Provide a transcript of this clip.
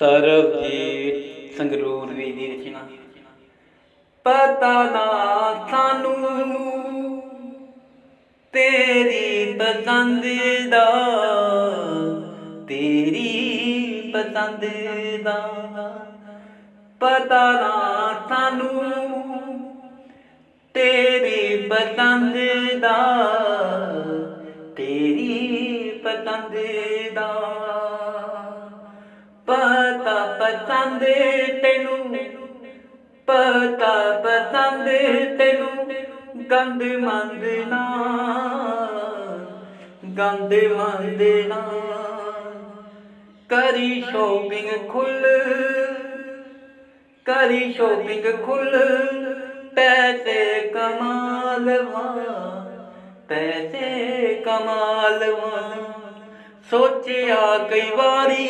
ਸਰਬਜੀਤ ਸੰਗਰੂਰ ਵੀ ਦੀ ਰਚਨਾ ਪਤਾ ਨਾ ਸਾਨੂੰ ਤੇਰੀ ਪਸੰਦ ਦਾ, ਤੇਰੀ ਪਸੰਦ ਦਾ। ਪਤਾ ਨਾ ਸਾਨੂੰ ਤੇਰੀ ਪਸੰਦ ਦਾ, ਤੇਰੀ ਪਸੰਦ ਦਾ। ਪਤਾ ਪਸੰਦ ਤੈਨੂੰ, ਪਤਾ ਪਸੰਦ ਤੈਨੂੰ, ਗੰਦ ਮੰਦਨਾ ਗੰਦ ਮੰਦ ਕਰੀ ਸ਼ੋਪਿੰਗ ਖੁੱਲ ਕਰੀ ਸ਼ੋਪਿੰਗ ਖੁੱਲ ਪੈਸੇ ਕਮਾ ਲਵਾਂ ਪੈਸੇ ਕਮਾ ਲਵਾਂ ਸੋਚਿਆ ਕਈ ਵਾਰੀ